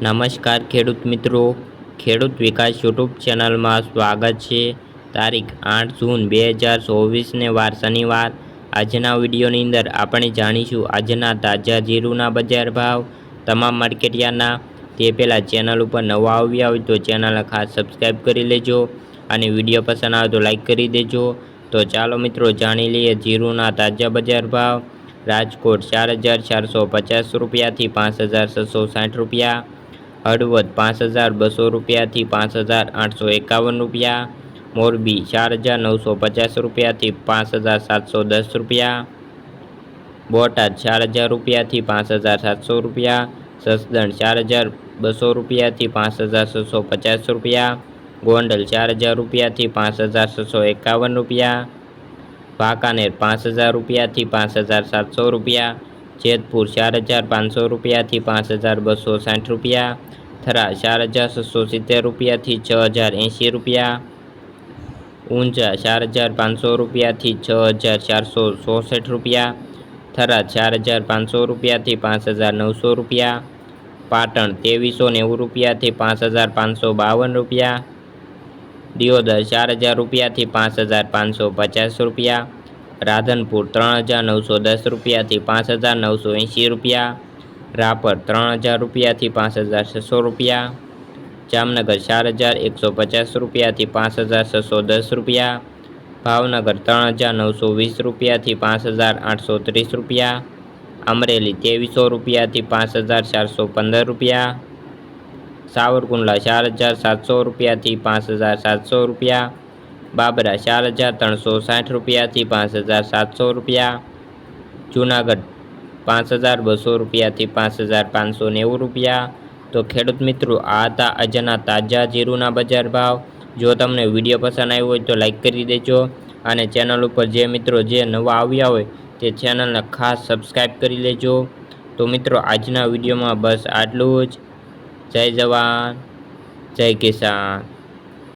નમસ્કાર ખેડૂત મિત્રો. ખેડૂત વિકાસ યુટ્યુબ ચેનલમાં સ્વાગત છે. તારીખ આઠ જૂન બે હજાર ચોવીસને વાર શનિવાર. આજના વિડીયોની અંદર આપણે જાણીશું આજના તાજા જીરુના બજાર ભાવ, તમામ માર્કેટિયાના. તે પહેલાં ચેનલ ઉપર નવા આવ્યા હોય તો ચેનલને ખાસ સબસ્ક્રાઈબ કરી લેજો અને વીડિયો પસંદ આવે તો લાઈક કરી દેજો. તો ચાલો મિત્રો જાણી લઈએ જીરુના તાજા બજાર ભાવ. રાજકોટ ચાર હજાર ચારસો પચાસ રૂપિયાથી પાંચ હજાર છસો સાઠ રૂપિયા. હળવદ પાંચ હજાર બસો રૂપિયાથી પાંચ હજાર આઠસો એકાવન રૂપિયા. મોરબી ચાર હજાર નવસો પચાસ રૂપિયાથી પાંચ હજાર સાતસો દસ રૂપિયા. બોટાદ ચાર હજાર રૂપિયાથી પાંચ હજાર સાતસો રૂપિયા. સસદણ ચાર હજાર બસો રૂપિયાથી પાંચ હજાર છસો પચાસ રૂપિયા. ગોંડલ ચાર હજાર રૂપિયાથી પાંચ હજાર છસો એકાવન રૂપિયા. વાંકાનેર પાંચ હજાર રૂપિયાથી પાંચ હજાર સાતસો રૂપિયા. જેતપુર ચાર હજાર પાંચસો રૂપિયાથી પાંચ હજાર બસો સાઠ રૂપિયા થરા ચાર હજાર છસો સિત્તેર રૂપિયાથી છ હજાર એંશી રૂપિયા, ઊંઝા ચાર હજાર પાંચસો રૂપિયાથી છ હજાર ચારસો ચોસઠ રૂપિયા થરા ચાર હજાર પાંચસો રૂપિયાથી પાંચ હજાર નવસો રૂપિયા, પાટણ ત્રેવીસો નેવું રૂપિયાથી પાંચ હજાર પાંચસો બાવન રૂપિયા, દિયોદર ચાર હજાર રૂપિયાથી પાંચ હજાર પાંચસો પચાસ રૂપિયા રાધનપુર ત્રણ હજાર નવસો દસ રૂપિયાથી પાંચ હજાર નવસો એંશી રૂપિયા. રાપર ત્રણ હજાર રૂપિયાથી પાંચ હજાર છસો રૂપિયા. જામનગર ચાર હજાર એકસો પચાસ રૂપિયાથી પાંચ હજાર છસો દસ રૂપિયા. ભાવનગર ત્રણ હજાર નવસો વીસ રૂપિયાથી પાંચ હજાર આઠસો ત્રીસ રૂપિયા. અમરેલી ત્રેવીસો રૂપિયાથી પાંચ હજાર ચારસો પંદર રૂપિયા. સાવરકુંડલા ચાર હજાર સાતસો રૂપિયાથી પાંચ હજાર સાતસો રૂપિયા. બાબરા ચાર હજાર ત્રણસો સાઠ રૂપિયાથી પાંચ હજાર સાતસો રૂપિયા. જુનાગઢ પાંચ હજાર બસો રૂપિયાથી પાંચ હજાર પાંચસો નેવું રૂપિયા. તો ખેડૂત મિત્રો, આ હતા આજના તાજા જીરુના બજાર ભાવ. જો તમને વીડિયો પસંદ આવ્યો હોય તો લાઇક કરી દેજો અને ચેનલ ઉપર જે મિત્રો જે નવા આવ્યા હોય તે ચેનલને ખાસ સબસ્ક્રાઈબ કરી લેજો. તો મિત્રો, આજના વિડીયોમાં બસ આટલું જ. જય જવાન, જય કિસાન.